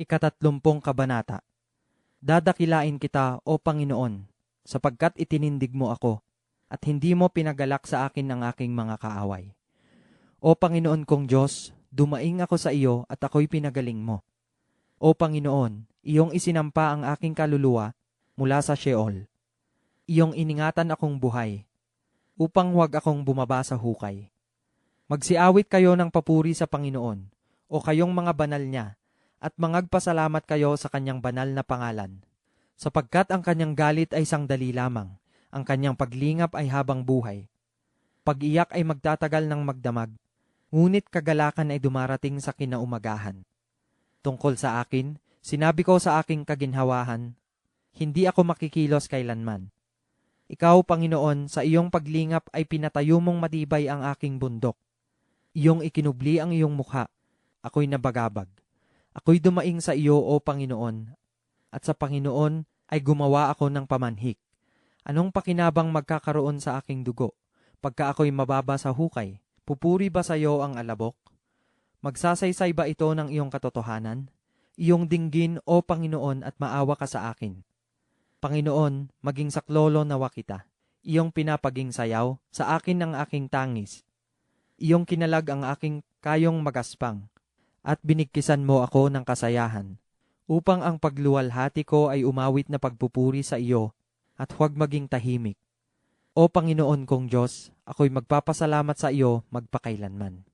Ikatatlumpong Kabanata Dadakilain kita, O Panginoon, sapagkat itinindig mo ako, at hindi mo pinagalak sa akin ang aking mga kaaway. O Panginoon kong Diyos, dumaing ako sa iyo at ako'y pinagaling mo. O Panginoon, iyong isinampa ang aking kaluluwa mula sa Sheol. Iyong iningatan akong buhay, upang huwag akong bumaba sa hukay. Magsiawit kayo ng papuri sa Panginoon, o kayong mga banal niya, at mangagpasalamat kayo sa kanyang banal na pangalan. Sapagkat ang kanyang galit ay sangdali lamang, ang kanyang paglingap ay habang buhay. Pag-iyak ay magtatagal ng magdamag, ngunit kagalakan ay dumarating sa kinaumagahan. Tungkol sa akin, sinabi ko sa aking kaginhawahan, hindi ako makikilos kailanman. Ikaw, Panginoon, sa iyong paglingap ay pinatayo mong matibay ang aking bundok. Iyong ikinubli ang iyong mukha, ako'y nabagabag. Ako'y dumaing sa iyo, O Panginoon, at sa Panginoon ay gumawa ako ng pamanhik. Anong pakinabang magkakaroon sa aking dugo? Pagka ako'y mababa sa hukay, pupuri ba sa iyo ang alabok? Magsasaysay ba ito ng iyong katotohanan? Iyong dinggin, O Panginoon, at maawa ka sa akin. Panginoon, maging saklolo nawa kita. Iyong pinapaging sayaw, sa akin ang aking tangis. Iyong kinalag ang aking kayong magaspang at binigkisan mo ako ng kasayahan, upang ang pagluwalhati ko ay umawit na pagpupuri sa iyo at huwag maging tahimik. O Panginoon kong Diyos, ako'y magpapasalamat sa iyo magpakailanman.